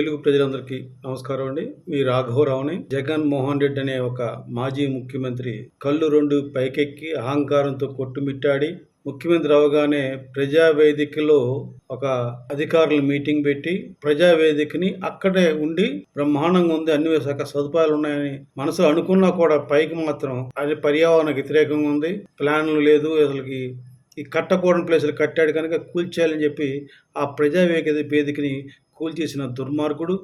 తెలుగు ప్రజలందరికీ నమస్కారం అండి. మీ రాఘవరావుని జగన్ మోహన్ రెడ్డి అనే ఒక మాజీ ముఖ్యమంత్రి కళ్ళు రెండు పైకెక్కి అహంకారంతో కొట్టుమిట్టాడి ముఖ్యమంత్రి అవగానే ప్రజావేదికలో ఒక అధికారుల మీటింగ్ పెట్టి ప్రజావేదికని అక్కడే ఉండి బ్రహ్మాండంగా ఉంది అన్ని శాఖ సదుపాయాలు ఉన్నాయని మనసులో అనుకున్నా కూడా పైకి మాత్రం అది పర్యావరణ వ్యతిరేకంగా ఉంది. ప్లాన్లు లేదు అసలుకి ఈ కట్టకూడని ప్లేసులు కట్టాడు కనుక కూల్చేయాలని చెప్పి ఆ ప్రజావేదిక వేదికని కూల్చేసిన దుర్మార్గుడు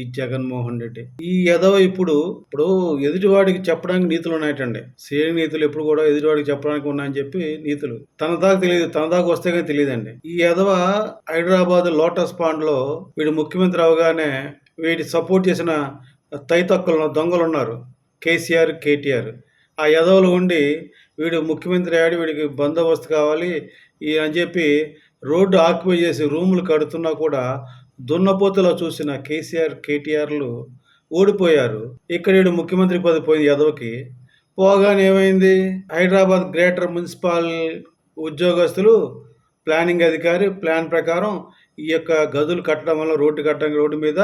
ఈ జగన్మోహన్ రెడ్డి. ఈ యదవ ఇప్పుడు ఇప్పుడు ఎదుటివాడికి చెప్పడానికి నీతులు ఉన్నాయటండి. శ్రేణి నీతులు ఎప్పుడు కూడా ఎదుటివాడికి చెప్పడానికి ఉన్నాయని చెప్పి నీతులు. తన దాకా తెలియదు తన దాకా వస్తే కానీ తెలియదండి. ఈ యదవ హైదరాబాద్ లోటస్ పాండ్లో వీడు ముఖ్యమంత్రి అవగానే వీడి సపోర్ట్ చేసిన తైతక్కులు దొంగలు ఉన్నారు కేసీఆర్ కేటీఆర్. ఆ యదవలు ఉండి వీడు ముఖ్యమంత్రి ఆడి వీడికి బందోబస్తు కావాలి ఈ అని చెప్పి రోడ్డు ఆక్యుపై చేసి రూములు కడుతున్నా కూడా దున్నపోతులో చూసిన కేసీఆర్ కేటీఆర్లు ఓడిపోయారు. ఇక్కడ ముఖ్యమంత్రి పదవి పోయింది యాదవ్కి. పోగానే ఏమైంది? హైదరాబాద్ గ్రేటర్ మున్సిపల్ ఉద్యోగస్తులు ప్లానింగ్ అధికారి ప్లాన్ ప్రకారం ఈ యొక్క గదులు కట్టడం వల్ల రోడ్డు కట్టడం రోడ్డు మీద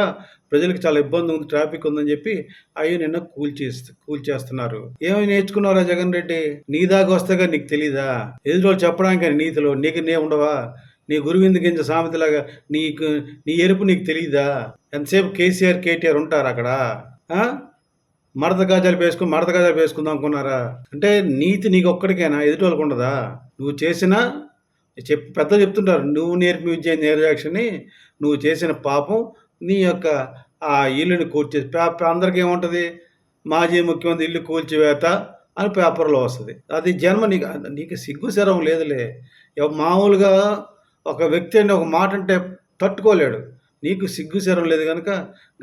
ప్రజలకు చాలా ఇబ్బంది ఉంది ట్రాఫిక్ ఉందని చెప్పి అవి నిన్న కూల్చేస్తు కూల్చేస్తున్నారు ఏమై నేర్చుకున్నారా జగన్ రెడ్డి? నీ దాకా వస్తేగా నీకు తెలీదా? ఎదురు చెప్పడానికి నీతిలో నీకు నే ఉండవా? నీ గురువిందు గింజ సామెతలాగా నీకు నీ ఎరుపు నీకు తెలియదా ఎంతసేపు కేసీఆర్ కేటీఆర్ ఉంటారు అక్కడ? మడత గాజాలు వేసుకుని మడత గాజాలు వేసుకుందాం అనుకున్నారా? అంటే నీతి నీకు ఒక్కడికేనా ఎదుటి వాళ్ళకు ఉండదా? నువ్వు చేసిన చెప్ పెద్ద చెప్తుంటారు నువ్వు నేర్పి విద్య నేర్వేక్షని నువ్వు చేసిన పాపం నీ యొక్క ఆ ఇల్లుని కూల్చేసి పేపర్ అందరికీ ఏముంటుంది మాజీ ముఖ్యమంత్రి ఇల్లు కూల్చివేత అని పేపర్లో వస్తుంది. అది జన్మ నీకు నీకు సిగ్గు శరం లేదులే. మామూలుగా ఒక వ్యక్తి అని ఒక మాట అంటే తట్టుకోలేడు. నీకు సిగ్గు శరం లేదు కనుక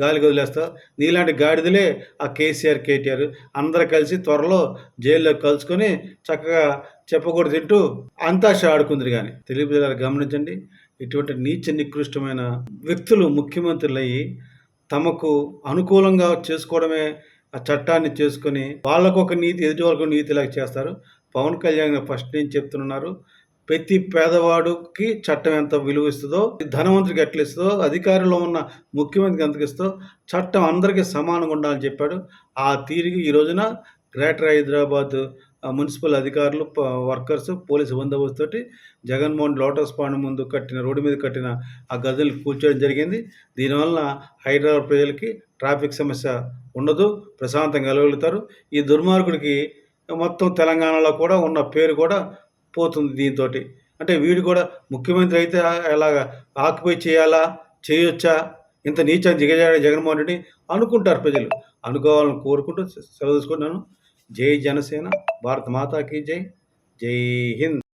గాలికి వదిలేస్తావు. నీలాంటి గాడిదలే ఆ కేసీఆర్ కేటీఆర్ అందరు కలిసి త్వరలో జైల్లో కలుసుకొని చక్కగా చెప్పకూడదు తింటూ అంతాక్ష ఆడుకుందరు కానీ తెలుగు ప్రజలు గమనించండి ఇటువంటి నీచ నికృష్టమైన వ్యక్తులు ముఖ్యమంత్రులు అయ్యి తమకు అనుకూలంగా చేసుకోవడమే ఆ చట్టాన్ని చేసుకొని వాళ్ళకు ఒక నీతి ఎదుటి వాళ్ళకు నీతిలాగా చేస్తారు. పవన్ కళ్యాణ్ ఫస్ట్ నుంచి చెప్తున్నారు ప్రతి పేదవాడికి చట్టం ఎంత విలువ ఇస్తుందో ధనవంతుడికి ఎట్లా ఇస్తుందో అధికారంలో ఉన్న ముఖ్యమంత్రికి ఎంత ఇస్తుందో చట్టం అందరికీ సమానంగా ఉండాలని చెప్పాడు. ఆ తీరికి ఈ రోజున గ్రేటర్ హైదరాబాద్ మున్సిపల్ అధికారులు వర్కర్స్ పోలీసు బందోబస్తు తోటి జగన్మోహన్ లోటస్ పాండ్ ముందు కట్టిన రోడ్డు మీద కట్టిన ఆ గదులు కూల్చోవడం జరిగింది. దీనివల్ల హైదరాబాద్ ప్రజలకి ట్రాఫిక్ సమస్య ఉండదు ప్రశాంతంగా కలగలుగుతారు ఈ దుర్మార్గుడికి మొత్తం తెలంగాణలో కూడా ఉన్న పేరు కూడా పోతుంది దీంతో అంటే వీడు కూడా ముఖ్యమంత్రి అయితే ఎలాగా ఆక్యుపై చేయాలా చేయొచ్చా? ఇంత నీచాన్ని దిగజాడే జగన్మోహన్ రెడ్డి అనుకుంటారు ప్రజలు. అనుకోవాలని కోరుకుంటూ సెలవు తీసుకుంటున్నాను. జై జనసేన భారత మాతాకి జై. జై హింద్.